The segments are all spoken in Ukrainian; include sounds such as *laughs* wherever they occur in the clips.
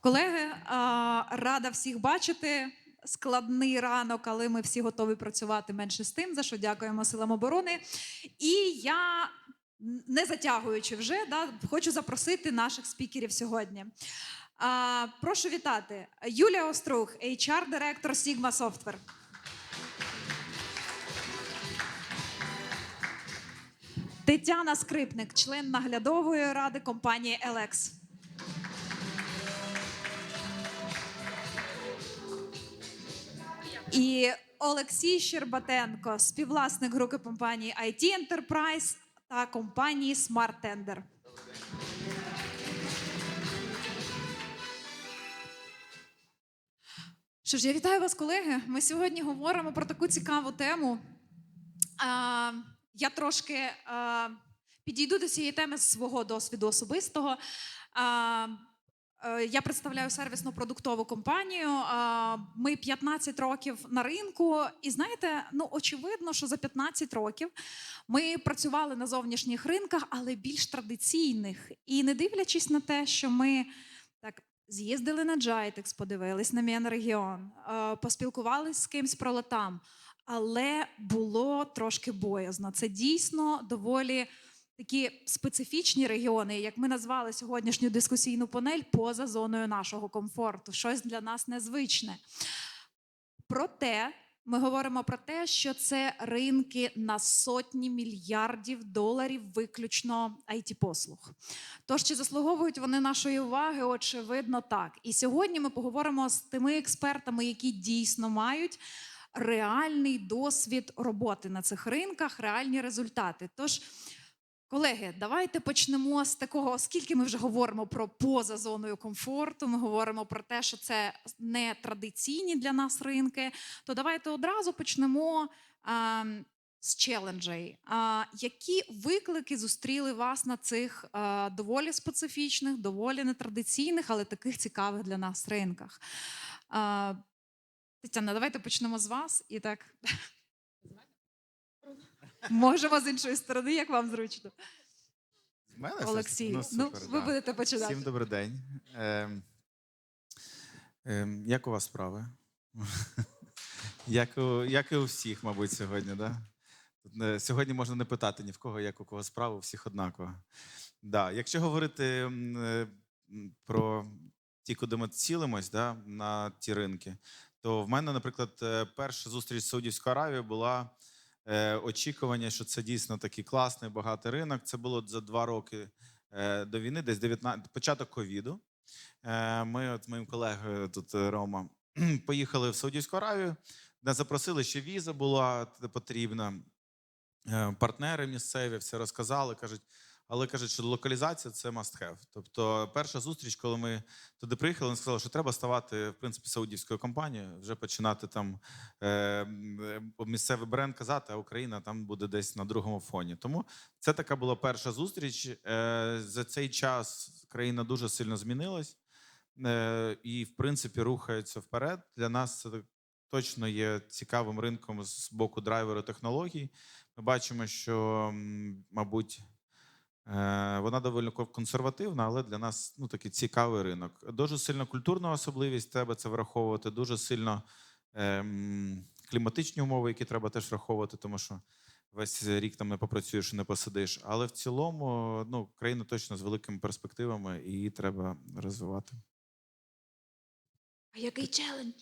Колеги, рада всіх бачити. Складний ранок, але ми всі готові працювати менше з тим, за що дякуємо силам оборони. І я, не затягуючи вже, да, хочу запросити наших спікерів сьогодні. А, прошу вітати Юлія Острух, HR-директор Sigma Software. Тетяна Скрипник, член наглядової ради компанії Елекс. І Олексій Щербатенко, співвласник групи компанії IT Enterprise та компанії Smart Tender. Що ж, я вітаю вас, колеги. Ми сьогодні говоримо про таку цікаву тему. А, я трошки а, підійду до цієї теми з свого досвіду особистого. А, я представляю сервісну продуктову компанію. Ми 15 років на ринку, і знаєте, ну очевидно, що за 15 років ми працювали на зовнішніх ринках, але більш традиційних. І не дивлячись на те, що ми так з'їздили на Джайтекс, подивились на Мінрегіон, е, поспілкувалися з кимсь про латам, але було трошки боязно. Це дійсно доволі такі специфічні регіони, як ми назвали сьогоднішню дискусійну панель, поза зоною нашого комфорту, щось для нас незвичне. Проте ми говоримо про те, що це ринки на сотні мільярдів доларів виключно it послуг Тож чи заслуговують вони нашої уваги? Очевидно, так. І сьогодні ми поговоримо з тими експертами, які дійсно мають реальний досвід роботи на цих ринках, реальні результати. Тож. Колеги, давайте почнемо з такого, оскільки ми вже говоримо про поза зоною комфорту, ми говоримо про те, що це не традиційні для нас ринки. То давайте одразу почнемо а, з челенджей. А, які виклики зустріли вас на цих а, доволі специфічних, доволі нетрадиційних, але таких цікавих для нас ринках? А, Тетяна, давайте почнемо з вас і так. Можемо з іншої сторони, як вам зручно. В Мене все- Олексій, ну, супер, ви да. будете починати. Всім добрий день. Ем, ем, як у вас справи? *laughs* як, у, як і у всіх, мабуть, сьогодні, да? Тут не- Сьогодні можна не питати ні в кого, як у кого справи, у всіх однаково. Да. Якщо говорити м, е, м, про ті, куди ми цілимось, да, на ті ринки, то в мене, наприклад, е, перша зустріч з Саудівською Аравією була очікування, що це дійсно такий класний, багатий ринок. Це було за два роки е, до війни, десь 19, початок ковіду. Е, Ми от моїм колегою тут е, Рома *clears throat* поїхали в Саудівську Аравію, де запросили, що віза була потрібна. Е, Партнери місцеві все розказали, кажуть, але кажуть, що локалізація це must have. Тобто, перша зустріч, коли ми туди приїхали, вони сказали, що треба ставати в принципі саудівською компанією, вже починати там е, е, місцевий бренд казати, а Україна там буде десь на другому фоні. Тому це така була перша зустріч. Е, За цей час країна дуже сильно змінилась е, і, в принципі, рухається вперед. Для нас це точно є цікавим ринком з боку драйверу технологій. Ми бачимо, що, мабуть, вона доволі консервативна, але для нас ну, такий цікавий ринок. Дуже сильно культурна особливість треба це враховувати, дуже сильно ем, кліматичні умови, які треба теж враховувати, тому що весь рік там не попрацюєш і не посидиш. Але в цілому ну, країна точно з великими перспективами і її треба розвивати. А який челендж?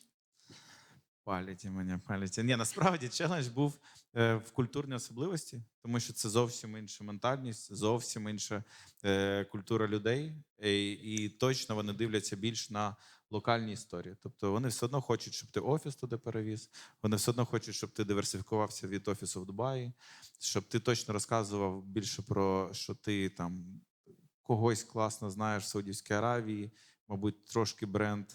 Палять і мене, палять. Ні, насправді челендж був е, в культурній особливості, тому що це зовсім інша ментальність, зовсім інша е, культура людей, і, і точно вони дивляться більш на локальні історії. Тобто вони все одно хочуть, щоб ти офіс туди перевіз, вони все одно хочуть, щоб ти диверсифікувався від офісу в Дубаї, щоб ти точно розказував більше про що ти там когось класно знаєш в Саудівській Аравії, мабуть, трошки бренд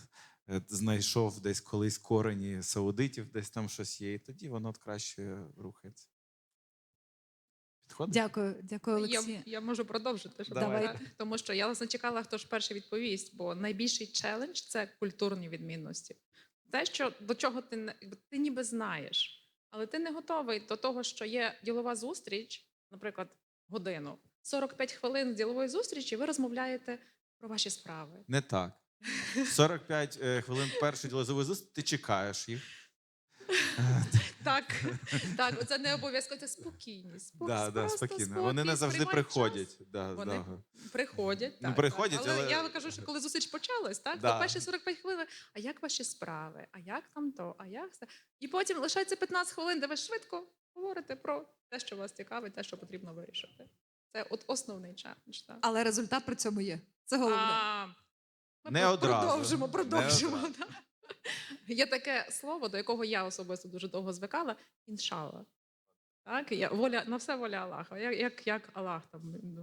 знайшов десь колись корені саудитів, десь там щось є, і тоді воно от краще рухається. Підходить? Дякую, дякую, Олексій. Я, я можу продовжити, щоб Давай. так? тому що я власне чекала, хто ж перший відповість, бо найбільший челендж це культурні відмінності. Те, що до чого ти не ти ніби знаєш, але ти не готовий до того, що є ділова зустріч, наприклад, годину, 45 хвилин ділової зустрічі, ви розмовляєте про ваші справи. Не так. 45 е, хвилин першої ділової зустрічі, ти чекаєш їх. *laughs* Так, так, це не обов'язково, це спокійність. спок- Да, да, спокійно. Вони не завжди приходять. Да, Вони да. Приходять. Ну, приходять, так. Але, але- я кажу, що коли зустріч почалась, так, Да. то перші 45 хвилин, а як ваші справи? А як там то? А як це? І потім лишається 15 хвилин, де ви швидко говорите про те, що вас цікавить, те, що потрібно вирішити. Це от основний челендж. Так. Але результат при цьому є. Це головне. А, ми Не одразу. Продовжимо, Не продовжимо. одразу. Є таке слово, до якого я особисто дуже довго звикала іншала. Так, я, воля, на все воля Аллаха. Як, як, як Аллах, там,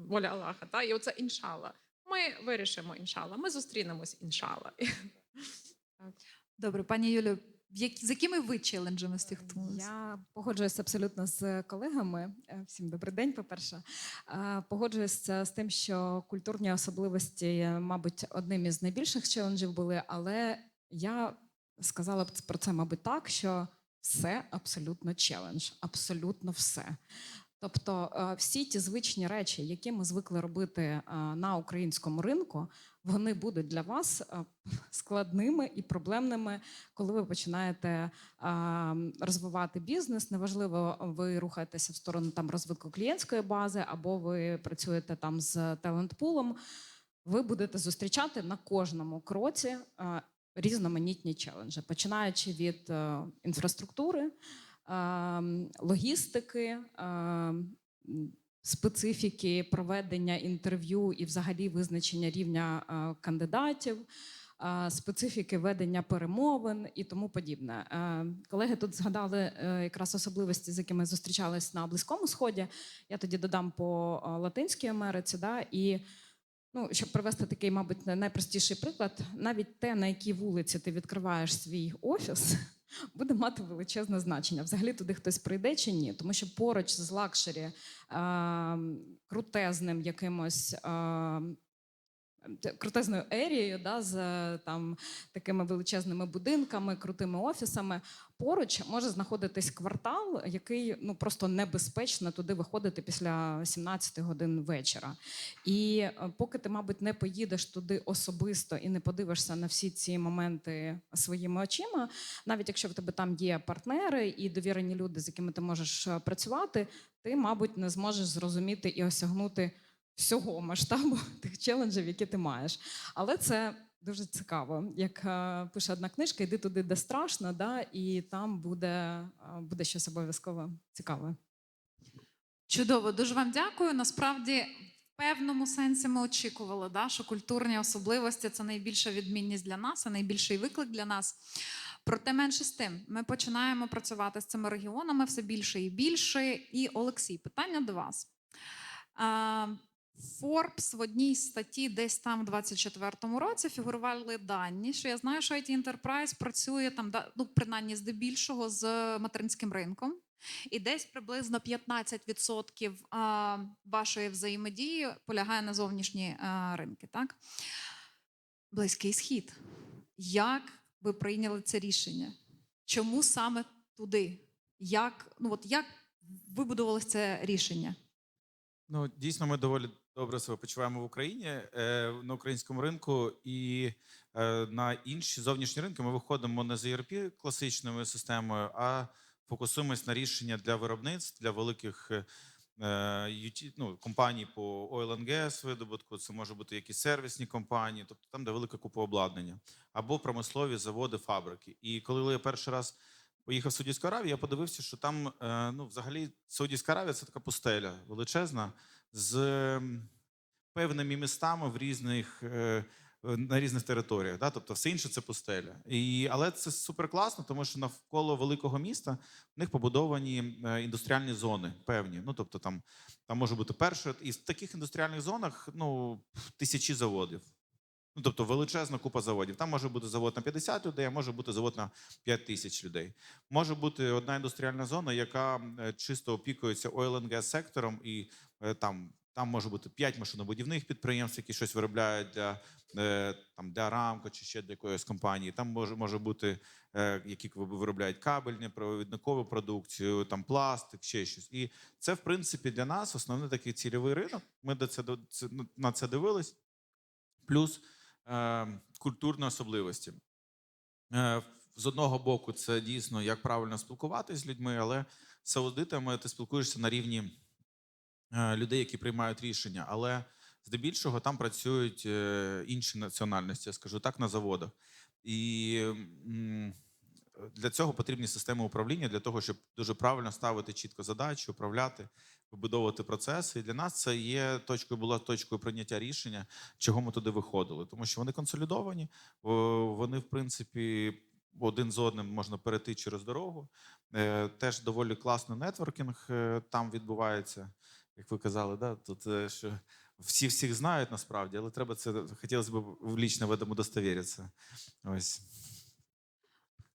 воля Аллаха. Та? І оце іншала. Ми вирішимо іншала. ми зустрінемось іншала. *laughs* Добре, пані Юлю, як- з якими ви челенджами стихнулися? Я погоджуюся абсолютно з колегами. Е, Всім добрий день, по-перше. Е, Погоджуюся з тим, що культурні особливості, е, мабуть, одним із найбільших челенджів були, але я сказала б про це, мабуть, так, що все абсолютно челендж, абсолютно все. Тобто е, всі ті звичні речі, які ми звикли робити е, на українському ринку, вони будуть для вас е, складними і проблемними, коли ви починаєте розвивати бізнес. Неважливо, ви рухаєтеся в сторону там розвитку клієнтської бази, або ви працюєте там з талент-пулом. Ви будете зустрічати на кожному кроці різноманітні челенджі, починаючи від е, інфраструктури, логістики. Специфіки проведення інтерв'ю і взагалі визначення рівня е, кандидатів, специфіки ведення перемовин і тому подібне. Е, Колеги тут згадали е, якраз особливості, з якими зустрічались на Близькому Сході. Я тоді додам по е, Латинській Америці. Да, і ну, щоб привести такий, мабуть, най- найпростіший приклад, навіть те, на якій вулиці ти відкриваєш свій офіс. Буде мати величезне значення. Взагалі туди хтось прийде чи ні, тому що поруч з лакшері е, крутезним якимось е, крутезною ерією, да, з е, там такими величезними будинками, крутими офісами. Поруч може знаходитись квартал, який ну просто небезпечно туди виходити після 17 годин вечора. І е, поки ти, мабуть, не поїдеш туди особисто і не подивишся на всі ці моменти своїми очима, навіть якщо в тебе там є партнери і довірені люди, з якими ти можеш е, працювати, ти, мабуть, не зможеш зрозуміти і осягнути всього масштабу *laughs* тих челенджів, які ти маєш. Але це дуже цікаво. Як е, пише одна книжка, йди туди, де страшно, да, і там буде, е, буде щось обов'язково цікаве. Чудово, дуже вам дякую. Насправді, в певному сенсі ми очікували, да, що культурні особливості це найбільша відмінність для нас, а найбільший виклик для нас. Проте менше з тим, ми починаємо працювати з цими регіонами все більше і більше. І Олексій, питання до вас. Forbes в одній статті, десь там в 24-му році, фігурували дані, що я знаю, що IT Enterprise працює там, ну, принаймні здебільшого з материнським ринком. І десь приблизно 15% вашої взаємодії полягає на зовнішні ринки. Так? Близький схід. Як ви прийняли це рішення? Чому саме туди? Як, ну, от як вибудувалося це рішення? Ну, дійсно, ми доволі добре себе почуваємо в Україні е, на українському ринку, і е, на інші зовнішні ринки ми виходимо не з ERP класичною системою, а фокусуємось на рішення для виробництв, для великих е, ну, компаній по oil and gas видобутку. Це може бути якісь сервісні компанії, тобто там, де велика купа обладнання, або промислові заводи, фабрики. І коли я перший раз поїхав в Саудівську Аравію, я подивився, що там ну, взагалі Саудівська Аравія це така пустеля величезна з певними містами в різних. е, На різних територіях, да? тобто все інше це пустеля. І, але це супер класно, тому що навколо великого міста в них побудовані е, індустріальні зони певні. Ну тобто там, там може бути перше, і в таких індустріальних зонах ну, тисячі заводів. Ну, тобто величезна купа заводів. Там може бути завод на 50 людей, а може бути завод на 5 тисяч людей. Може бути одна індустріальна зона, яка е, чисто опікується oil and gas сектором, і е, там, там може бути 5 машинобудівних підприємств, які щось виробляють для, е, там, для рамко чи ще для якоїсь компанії. Там може, може бути, які виробляють кабельні, провідникову продукцію, там пластик, ще щось. І це, в принципі, для нас основний такий цільовий ринок. Ми до це, на це дивились. Плюс культурні особливості. Е, З одного боку, це дійсно як правильно спілкуватися з людьми, але з аудитами ти спілкуєшся на рівні е, людей, які приймають рішення. Але здебільшого там працюють е, інші національності, я скажу так, на заводах. І для цього потрібні системи управління для того, щоб дуже правильно ставити чітко задачі, управляти, вибудовувати процеси. І для нас це є точкою, була точкою прийняття рішення, чого ми туди виходили, тому що вони консолідовані, вони, в принципі, один з одним можна перейти через дорогу. Е, Теж доволі класний нетворкінг е, там відбувається, як ви казали, да? тут е, що всі всіх знають насправді, але треба це хотілося б в лічно в этом удостовіритися. Ось.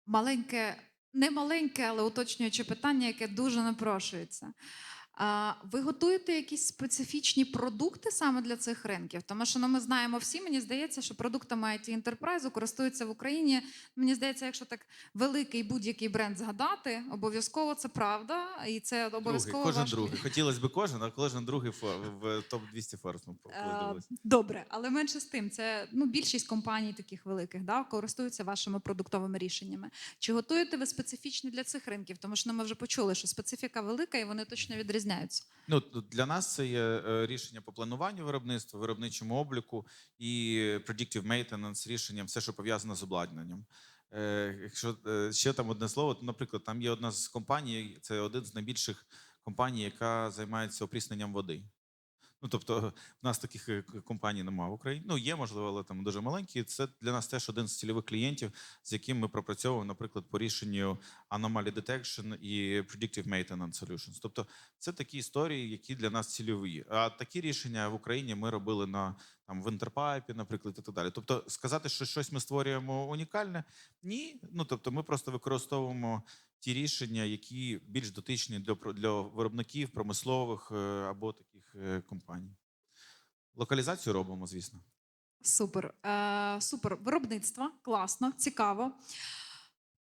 Маленьке, не маленьке, але уточнююче питання, яке дуже напрошується. А, ви готуєте якісь специфічні продукти саме для цих ринків? Тому що ну, ми знаємо всі, мені здається, що продуктами IT Enterprise користуються в Україні. Мені здається, якщо так великий будь-який бренд згадати, обов'язково це правда, і це обов'язково кожен ваш другий. Хотілося б кожен, а кожен другий в топ 200 форс ми Е. Добре, але менше з тим, це ну більшість компаній таких великих да, користуються вашими продуктовими рішеннями. Чи готуєте ви специфічні для цих ринків? Тому що ну, ми вже почули, що специфіка велика і вони точно відрізняються. Ну для нас це є е, рішення по плануванню виробництва, виробничому обліку і predictive maintenance рішенням, все, що пов'язане з обладнанням. Е, Якщо е, ще там одне слово, то, наприклад, там є одна з компаній, це один з найбільших компаній, яка займається опрісненням води. Ну, тобто, в нас таких е, компаній немає в Україні. Ну, є, можливо, але там дуже маленькі. Це для нас теж один з цільових клієнтів, з яким ми пропрацьовуємо, наприклад, по рішенню Anomaly Detection і Predictive Maintenance Solutions. Тобто, це такі історії, які для нас цільові. А такі рішення в Україні ми робили на там в Інтерпайпі, наприклад, і так далі. Тобто, сказати, що щось ми створюємо унікальне, ні. Ну тобто, ми просто використовуємо ті рішення, які більш дотичні для, для виробників, промислових е, або таких е, компаній. Локалізацію робимо, звісно. Супер. Е, супер. Виробництво, класно, цікаво.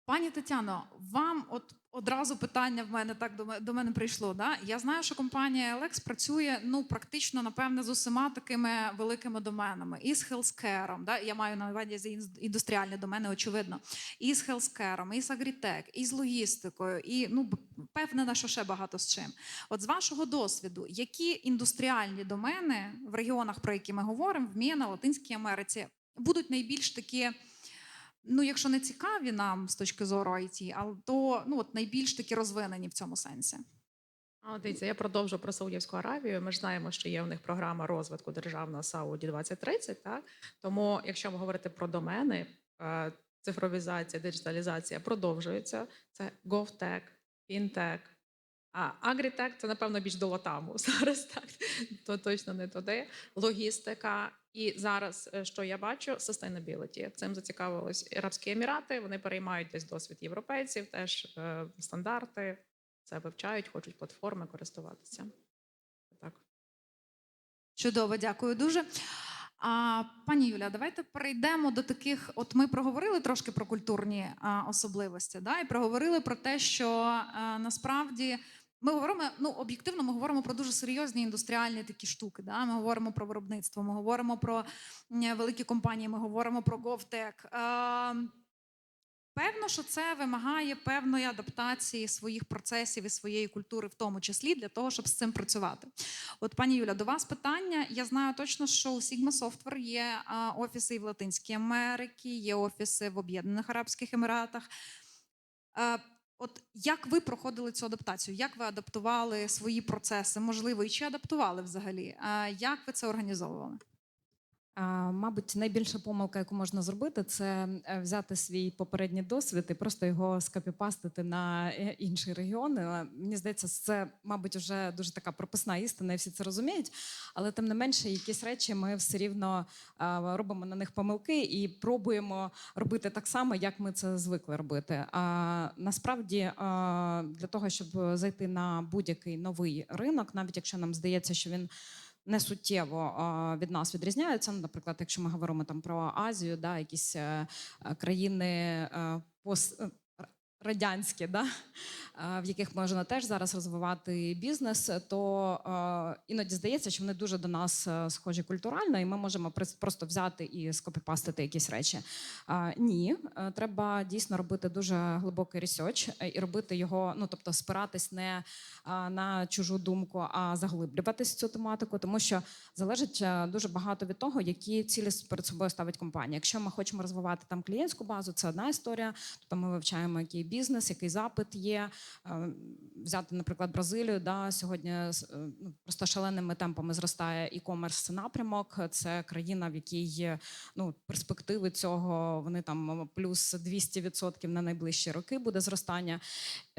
Пані Тетяно, вам от одразу питання в мене так до ме- до мене прийшло. Да? Я знаю, що компанія Lex працює ну практично напевне з усіма такими великими доменами. І з healthcare, да? я маю на увазі ін- індустріальні домени, очевидно, і з healthcare, і з агрітек, і з логістикою, і ну б- що ще багато з чим. От з вашого досвіду, які індустріальні домени в регіонах, про які ми говоримо, в МІНа, Латинській Америці, будуть найбільш такі, ну якщо не цікаві нам з точки зору IT, але то ну от найбільш такі розвинені в цьому сенсі. А, дивіться, я продовжу про Саудівську Аравію. Ми ж знаємо, що є в них програма розвитку державна Сауді 2030. Так тому, якщо ви говорите про домени, е, цифровізація, диджиталізація продовжується. Це GovTech, FinTech, а Агрітек це напевно більш до Латаму *laughs* зараз. Так то точно не туди. Логістика. І зараз, е, що я бачу, sustainability. Цим зацікавились Арабські Емірати. Вони переймають десь досвід європейців, теж е, стандарти це вивчають, хочуть платформи користуватися. Так. Чудово, дякую дуже. А, пані Юля, давайте перейдемо до таких. От ми проговорили трошки про культурні а, особливості, да, і проговорили про те, що а, насправді ми говоримо, ну об'єктивно, ми говоримо про дуже серйозні індустріальні такі штуки. Да? Ми говоримо про виробництво, ми говоримо про великі компанії, ми говоримо про GovTech. А, Певно, що це вимагає певної адаптації своїх процесів і своєї культури, в тому числі для того, щоб з цим працювати. От, пані Юля, до вас питання. Я знаю точно, що у Sigma Software є офіси і в Латинській Америці, є офіси в Об'єднаних Арабських Еміратах. От як ви проходили цю адаптацію? Як ви адаптували свої процеси? Можливо, і чи адаптували взагалі? А Як ви це організовували? Мабуть, найбільша помилка, яку можна зробити, це е, взяти свій попередній досвід і просто його скопіпастити на е, інші регіони. Мені здається, це, мабуть, вже дуже така прописна істина, і всі це розуміють. Але тим не менше, якісь речі ми все рівно робимо на них помилки і пробуємо робити так само, як ми це звикли робити. А насправді, для того, щоб зайти на будь-який новий ринок, навіть якщо нам здається, що він не суттєво від нас відрізняються. Ну, Наприклад, якщо ми говоримо там про Азію, да, якісь е, е, країни е, пост. Радянські, да? е, в яких можна теж зараз розвивати бізнес, то е, іноді здається, що вони дуже до нас е, схожі культурально, і ми можемо просто взяти і скопіпастити якісь речі. Ні, треба дійсно робити дуже глибокий ресерч і робити його, ну тобто спиратись не на чужу думку, а заглиблюватись в цю тематику, тому що залежить дуже багато від того, які цілі перед собою ставить компанія. Якщо ми хочемо розвивати там клієнтську базу, це одна історія. Тобто ми вивчаємо, який бізнес, який запит є. Е, Взяти, наприклад, Бразилію, да, сьогодні е, ну, просто шаленими темпами зростає і-комерс напрямок. Це країна, в якій ну, перспективи цього вони там плюс 200% на найближчі роки буде зростання.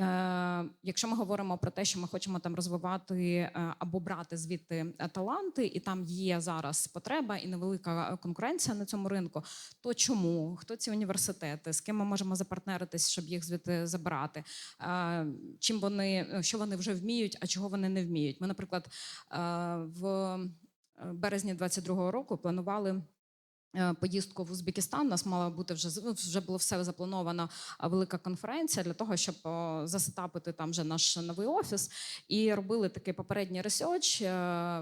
Е, якщо ми говоримо про те, що ми хочемо там розвивати або брати звідти таланти, і там є зараз потреба і невелика конкуренція на цьому ринку, то чому? Хто ці університети? З ким ми можемо запартнеритись, щоб їх звідти забирати? Е, чим вони, е, що вони вже вміють, а чого вони не вміють? Ми, наприклад, е, в е, березні 22-го року планували. Поїздку в Узбекистан У нас мала бути вже ну, вже було все заплановано велика конференція для того, щоб засетапити там вже наш новий офіс. І робили такий попередній ресерч,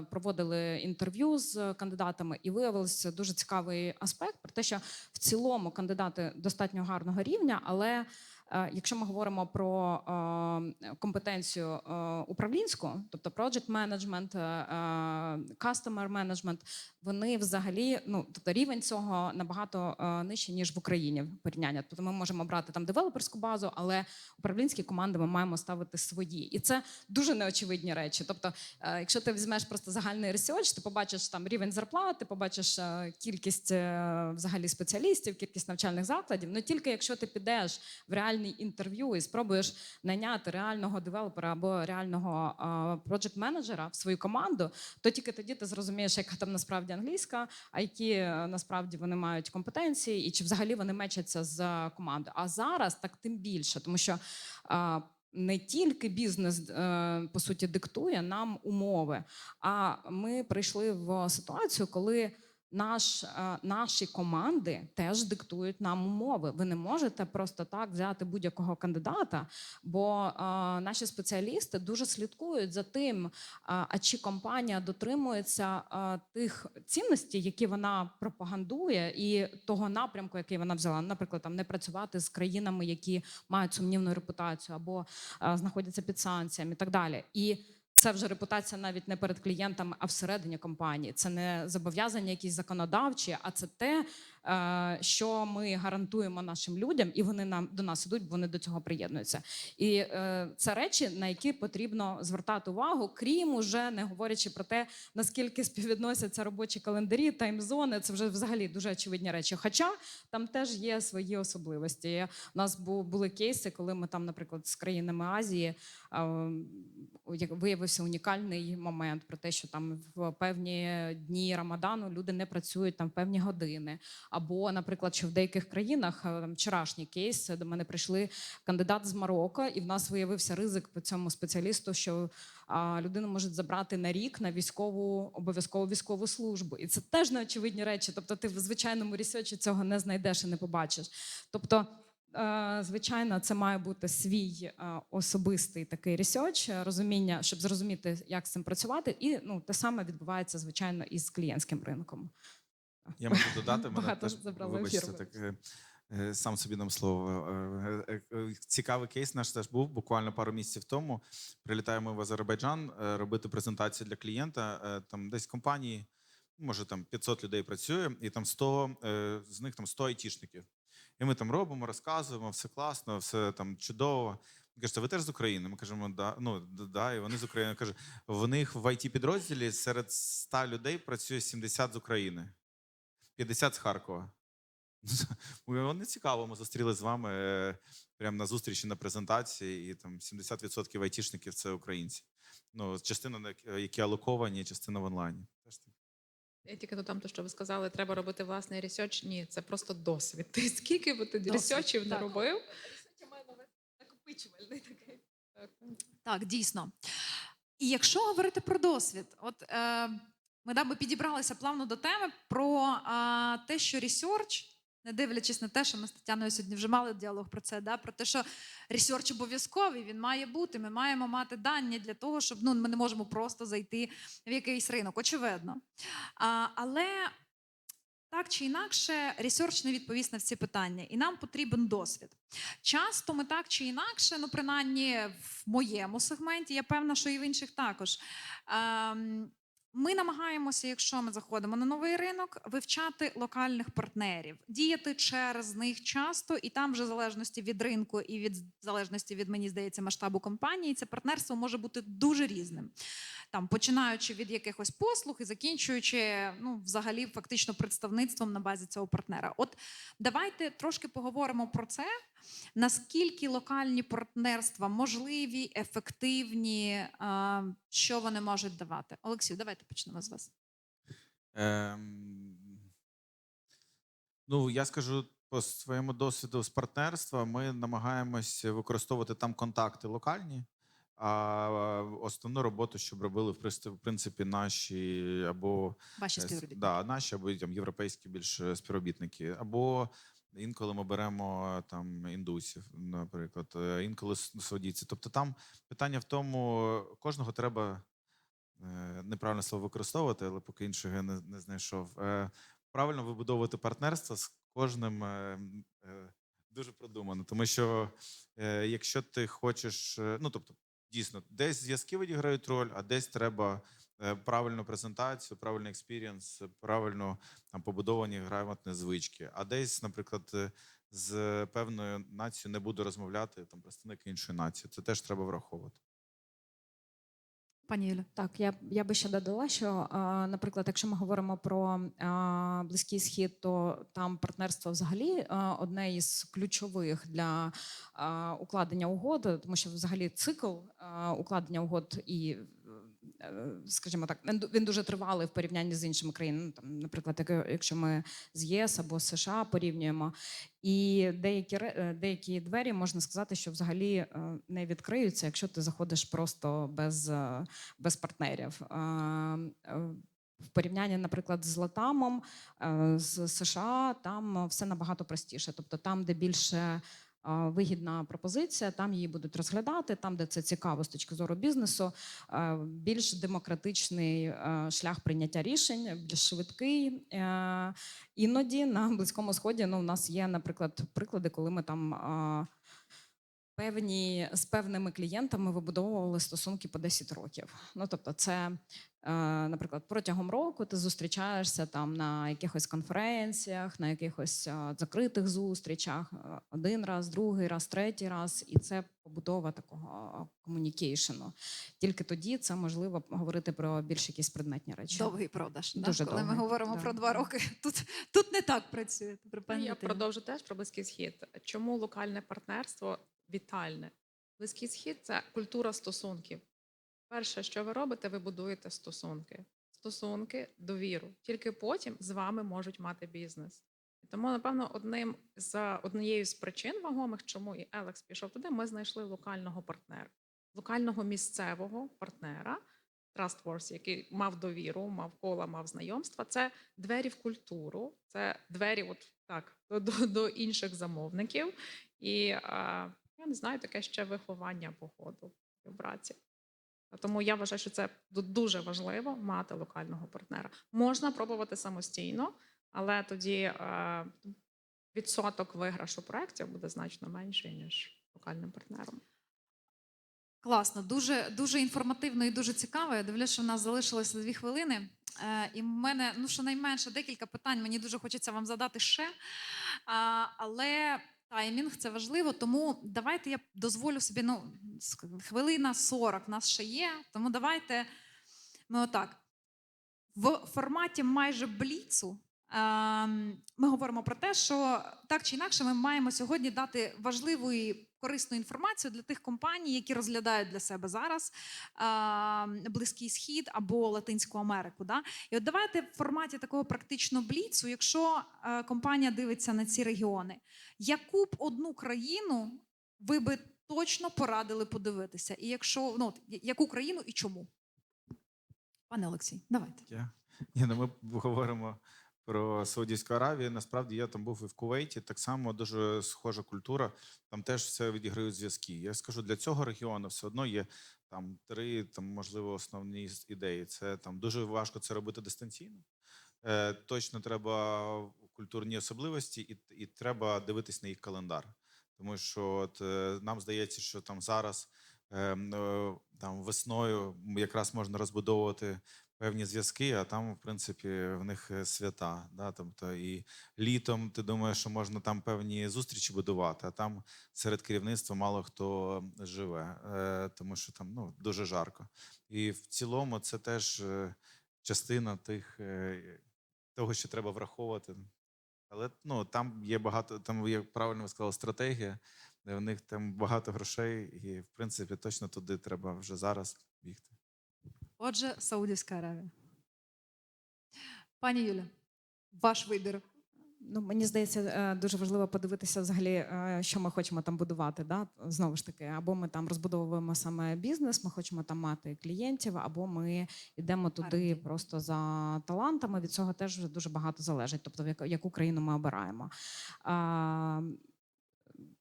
проводили інтерв'ю з кандидатами, і виявився дуже цікавий аспект про те, що в цілому кандидати достатньо гарного рівня, але Якщо ми говоримо про е, компетенцію е, управлінську, тобто project management, е, е, customer management, вони взагалі ну тобто рівень цього набагато е, нижче ніж в Україні в порівняння. Тобто ми можемо брати там девелоперську базу, але управлінські команди ми маємо ставити свої, і це дуже неочевидні речі. Тобто, е, якщо ти візьмеш просто загальний ресерч, ти побачиш там рівень зарплат, ти побачиш е, кількість е, взагалі спеціалістів, кількість навчальних закладів. Ну тільки якщо ти підеш в реальний інтерв'ю і спробуєш найняти реального девелопера або реального проджект менеджера в свою команду, то тільки тоді ти зрозумієш, яка там насправді англійська, а які е, насправді вони мають компетенції, і чи взагалі вони мечаться з командою. А зараз так тим більше, тому що. Не тільки бізнес е, по суті диктує нам умови, а ми прийшли в ситуацію, коли наш, е, наші команди теж диктують нам умови. Ви не можете просто так взяти будь-якого кандидата, бо е, наші спеціалісти дуже слідкують за тим, е, а чи компанія дотримується тих цінностей, які вона пропагандує, і того напрямку, який вона взяла. Наприклад, там не працювати з країнами, які мають сумнівну репутацію або знаходяться під санкціями, і так далі. І це вже репутація навіть не перед клієнтами, а всередині компанії. Це не зобов'язання якісь законодавчі, а це те, що ми гарантуємо нашим людям, і вони нам до нас ідуть, бо вони до цього приєднуються. І е, це речі, на які потрібно звертати увагу, крім уже не говорячи про те, наскільки співвідносяться робочі календарі, таймзони. Це вже взагалі дуже очевидні речі. Хоча там теж є свої особливості. У нас бу- були кейси, коли ми там, наприклад, з країнами Азії е, виявився унікальний момент про те, що там в певні дні Рамадану люди не працюють там в певні години. Або, наприклад, що в деяких країнах е, там вчорашній кейс до мене прийшли кандидат з Марокко, і в нас виявився ризик по цьому спеціалісту, що а, людину можуть забрати на рік на військову обов'язкову військову службу. І це теж неочевидні речі. Тобто, ти в звичайному ресерчі цього не знайдеш і не побачиш. Тобто. Е, Звичайно, це має бути свій е, особистий такий ресерч, е, розуміння, щоб зрозуміти, як з цим працювати, і ну те саме відбувається звичайно і з клієнтським ринком. Я можу додати, мене теж, вибачте, так, е, е, сам собі дам слово. Е, Цікавий кейс наш теж був буквально пару місяців тому. Прилітаємо в Азербайджан робити презентацію для клієнта. Там десь компанії, може там 500 людей працює, і там 100, е, з них там 100 айтішників. І ми там робимо, розказуємо, все класно, все там чудово. Він каже, ви теж з України? Ми кажемо, да, ну, да, і вони з України. Каже, в них в it підрозділі серед 100 людей працює 70 з України. 50 з Харкова. *laughs* Вони цікаво, ми зустріли з вами е, прямо на зустрічі на презентації, і там 70% айтішників це українці. Ну, частина, на які алоковані, частина в онлайні. Теж. Я тільки додам те, що ви сказали, треба робити власний ресерч. Ні, це просто досвід. *laughs* Ти скільки би ти ресерчів не робив? накопичувальний такий. Так, дійсно. І якщо говорити про досвід, от е, ми да, підібралися плавно до теми про е, те, що ресерч Не дивлячись на те, що ми з Тетяною сьогодні вже мали діалог про це, да? про те, що ресерч обов'язковий, він має бути. Ми маємо мати дані для того, щоб ну, ми не можемо просто зайти в якийсь ринок, очевидно. А, але так чи інакше, ресерч не відповість на всі питання, і нам потрібен досвід. Часто ми так чи інакше, ну принаймні в моєму сегменті, я певна, що і в інших також. Ем, ми намагаємося, якщо ми заходимо на новий ринок, вивчати локальних партнерів, діяти через них часто, і там, вже в залежності від ринку і від залежності від мені здається масштабу компанії, це партнерство може бути дуже різним. Там починаючи від якихось послуг і закінчуючи ну, взагалі фактично представництвом на базі цього партнера. От давайте трошки поговоримо про це. Наскільки локальні партнерства можливі, ефективні, що вони можуть давати? Олексію, давайте почнемо з вас. Ем, ну, я скажу по своєму досвіду з партнерства, ми намагаємось використовувати там контакти локальні, а основну роботу, щоб робили в принципі- в принципі наші або Ваші Е, співробітники. Да, наші або там, європейські більш е, співробітники. Або інколи ми беремо е, там індусів, наприклад, е, інколи с- саудійці. Тобто там питання в тому, кожного треба е, неправильне слово використовувати, але поки іншого я не, не знайшов. Правильно вибудовувати партнерство з кожним. Дуже продумано, тому що якщо ти хочеш, ну тобто, дійсно, десь зв'язки відіграють роль, а десь треба правильну презентацію, правильний експірієнс, правильно там, побудовані грамотні звички. А десь, наприклад, е, з певною нацією не буду розмовляти там представник іншої нації. Це теж треба враховувати. Пані Юля. Так, я, я би ще додала, що, наприклад, якщо ми говоримо про Близький Схід, то там партнерство взагалі одне із ключових для укладення угоди, тому що взагалі цикл укладення угод і. Е, Скажімо так, він дуже тривалий в порівнянні з іншими країнами. Ну, Там, наприклад, якщо ми з ЄС або з США порівнюємо, і деякі е, деякі двері можна сказати, що взагалі е, не відкриються, якщо ти заходиш просто без без партнерів. В порівнянні, наприклад, з Латамом, з США, там все набагато простіше. Тобто, там, де більше вигідна пропозиція, там її будуть розглядати. Там, де це цікаво з точки зору бізнесу, більш демократичний е, шлях прийняття рішень, більш швидкий. Е, Іноді на близькому сході ну, у нас є, наприклад, приклади, коли ми там. Певні з певними клієнтами вибудовували стосунки по 10 років. Ну тобто, це, е, наприклад, протягом року ти зустрічаєшся там на якихось конференціях, на якихось е, закритих зустрічах е, один раз, другий раз, третій раз, і це побудова такого комунікейшену. Тільки тоді це можливо говорити про більш якісь предметні речі. Довгий продаж. Дуже Коли ми говоримо да. про два роки, тут, тут не так працює. Ну, Я продовжу теж про близький схід. Чому локальне партнерство вітальне? Близький схід це культура стосунків. Перше, що ви робите, ви будуєте стосунки. Стосунки, довіру. Тільки потім з вами можуть мати бізнес. Тому, напевно, одним з однією з причин вагомих, чому і Елекс пішов туди, ми знайшли локального партнера, локального місцевого партнера, Trustworthy, який мав довіру, мав кола, мав знайомства. Це двері в культуру, це двері, от так, до, до, до інших замовників. І я не знаю, таке ще виховання походу в браці. Тому я вважаю, що це дуже важливо мати локального партнера. Можна пробувати самостійно, але тоді е, відсоток виграшу проєктів буде значно менший, ніж локальним партнером. Класно, дуже дуже інформативно і дуже цікаво. Я дивлюся, що в нас залишилося дві хвилини. Е, і в мене ну щонайменше декілька питань. Мені дуже хочеться вам задати ще. Але таймінг це важливо. Тому давайте я дозволю собі. Ну, хвилина 40 в нас ще є. Тому давайте ми отак. В форматі майже бліцу. ем, Ми говоримо про те, що так чи інакше ми маємо сьогодні дати важливу і корисну інформацію для тих компаній, які розглядають для себе зараз ем, Близький Схід або Латинську Америку. Да? І от давайте в форматі такого практично бліцу, якщо е, компанія дивиться на ці регіони, яку б одну країну ви би точно порадили подивитися? І якщо ну, яку країну і чому? Пане Олексій, давайте. Я? Ні, ну ми говоримо про Саудівську Аравію. Насправді я там був і в Кувейті. Так само дуже схожа культура. Там теж все відіграють зв'язки. Я скажу, для цього регіону все одно є там три, там можливо основні ідеї. Це там дуже важко це робити дистанційно. Е, точно треба культурні особливості, і, і треба дивитись на їх календар. Тому що от, е, нам здається, що там зараз ем, е, там весною якраз можна розбудовувати певні зв'язки, а там, в принципі, в них е, свята. Да? Тобто, і літом ти думаєш, що можна там певні зустрічі будувати, а там серед керівництва мало хто живе, е, тому що там ну, дуже жарко. І в цілому це теж е, частина тих, того, що треба враховувати. Але ну, там є багато, там є правильно ви сказали, стратегія, де в них там багато грошей, і в принципі точно туди треба вже зараз бігти. Отже, Саудівська Аравія. Пані Юля, ваш вибір. Ну, мені здається, е, дуже важливо подивитися взагалі, е, що ми хочемо там будувати. Да? Знову ж таки, або ми там розбудовуємо саме бізнес, ми хочемо там мати клієнтів, або ми йдемо туди R&D. просто за талантами. Від цього теж вже дуже багато залежить, тобто яку країну ми обираємо.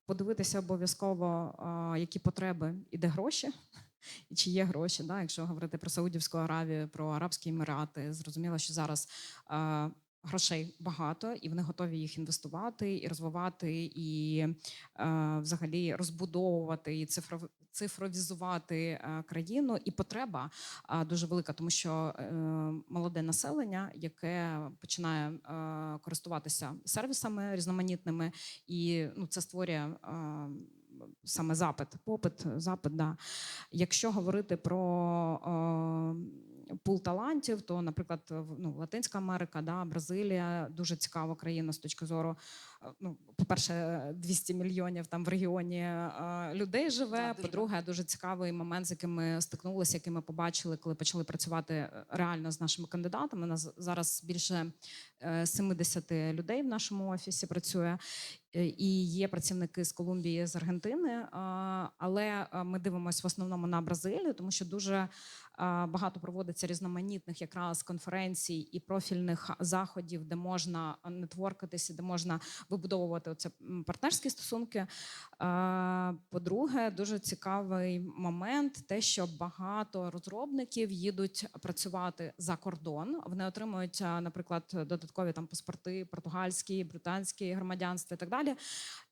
Подивитися обов'язково, які потреби і де гроші. І чи є гроші, да? якщо говорити про Саудівську Аравію, про Арабські Емірати, зрозуміло, що зараз е, грошей багато, і вони готові їх інвестувати і розвивати, і е, взагалі розбудовувати і цифров, цифровізувати е, країну. І потреба е, дуже велика, тому що е, молоде населення, яке починає е, користуватися сервісами різноманітними, і ну, це створює. е, Саме запит, попит, запит, да. Якщо говорити про е, пул талантів, то, наприклад, ну, Латинська Америка, да, Бразилія дуже цікава країна з точки зору. Е, Ну, по-перше, 200 мільйонів там в регіоні е, людей живе. Да, По-друге, дуже цікавий момент, з яким ми стикнулися, який ми побачили, коли почали працювати е, реально з нашими кандидатами. У нас зараз більше е, 70 людей в нашому офісі працює. Е, І є працівники з Колумбії, з Аргентини, але ми дивимося в основному на Бразилію, тому що дуже багато проводиться різноманітних якраз конференцій і профільних заходів, де можна нетворкатися, де можна вибудовувати оце партнерські стосунки. По-друге, дуже цікавий момент, те, що багато розробників їдуть працювати за кордон. Вони отримують, наприклад, додаткові там паспорти, португальські, британські громадянства і так далі,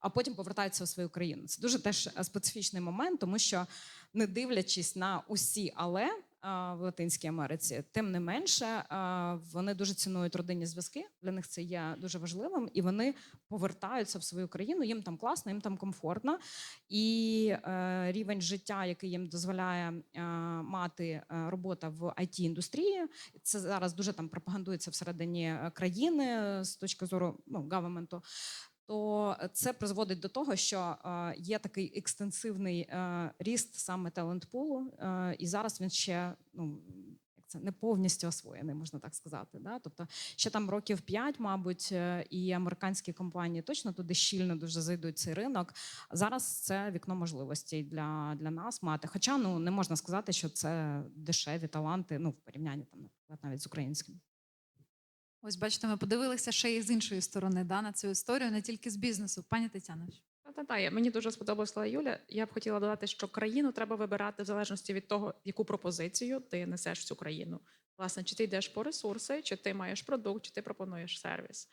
а потім повертаються в свою країну. Це дуже теж е, специфічний момент, тому що не дивлячись на усі але. В Латинській Америці, тим не менше, вони дуже цінують родинні зв'язки. Для них це є дуже важливим, і вони повертаються в свою країну. Їм там класно, їм там комфортно. І е, рівень життя, який їм дозволяє е, мати е, робота в it індустрії це зараз дуже там пропагандується всередині країни з точки зору ну, гавементу. То це призводить до того, що е, є такий екстенсивний е, ріст саме талент-пулу, е, і зараз він ще ну це не повністю освоєний, можна так сказати. Да? Тобто ще там років 5, мабуть, і американські компанії точно туди щільно дуже зайдуть цей ринок. Зараз це вікно можливостей для, для нас мати. Хоча ну не можна сказати, що це дешеві таланти, ну в порівнянні там, наприклад, навіть з українським. Ось бачите, ми подивилися ще і з іншої сторони да, на цю історію, не тільки з бізнесу. Пані Тетяно. Та-та-та, я- мені дуже сподобалась слова Юля. Я б хотіла додати, що країну треба вибирати в залежності від того, яку пропозицію ти несеш в цю країну. Власне, чи ти йдеш по ресурси, чи ти маєш продукт, чи ти пропонуєш сервіс.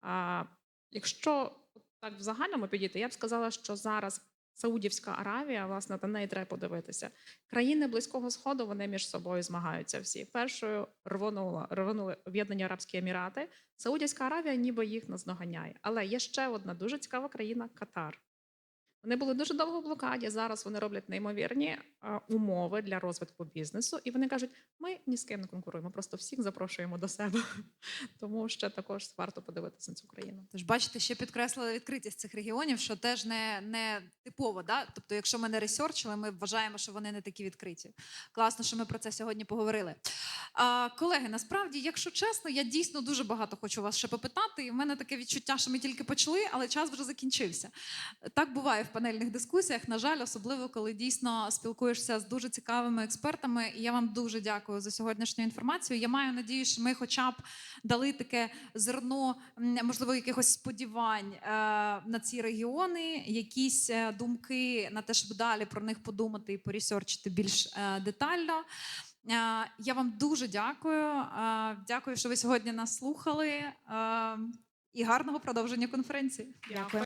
А, якщо так в загальному підійти, я б сказала, що зараз Саудівська Аравія, власне, на неї треба подивитися. Країни Близького Сходу вони між собою змагаються всі. Першою рвонула рвонули Об'єднані Арабські Емірати. Саудівська Аравія ніби їх наздоганяє. Але є ще одна дуже цікава країна Катар. Вони були дуже довго в блокаді. Зараз вони роблять неймовірні умови для розвитку бізнесу, і вони кажуть: ми ні з ким не конкуруємо, просто всіх запрошуємо до себе. *laughs* Тому ще також варто подивитися на цю країну. Тож бачите, ще підкреслили відкритість цих регіонів, що теж не, не типово. Да? Тобто, якщо ми не ресерчили, ми вважаємо, що вони не такі відкриті. Класно, що ми про це сьогодні поговорили. А, колеги, насправді, якщо чесно, я дійсно дуже багато хочу вас ще попитати. І в мене таке відчуття, що ми тільки почали, але час вже закінчився. Так буває в панельних дискусіях. На жаль, особливо коли дійсно спілкуєшся з дуже цікавими експертами. І я вам дуже дякую за сьогоднішню інформацію. Я маю надію, що ми, хоча б, дали таке зерно, можливо, якихось сподівань е, на ці регіони, якісь е, думки на те, щоб далі про них подумати і порісерчити більш е, детально. Я вам дуже дякую. Дякую, що ви сьогодні нас слухали. І гарного продовження конференції. Дякую.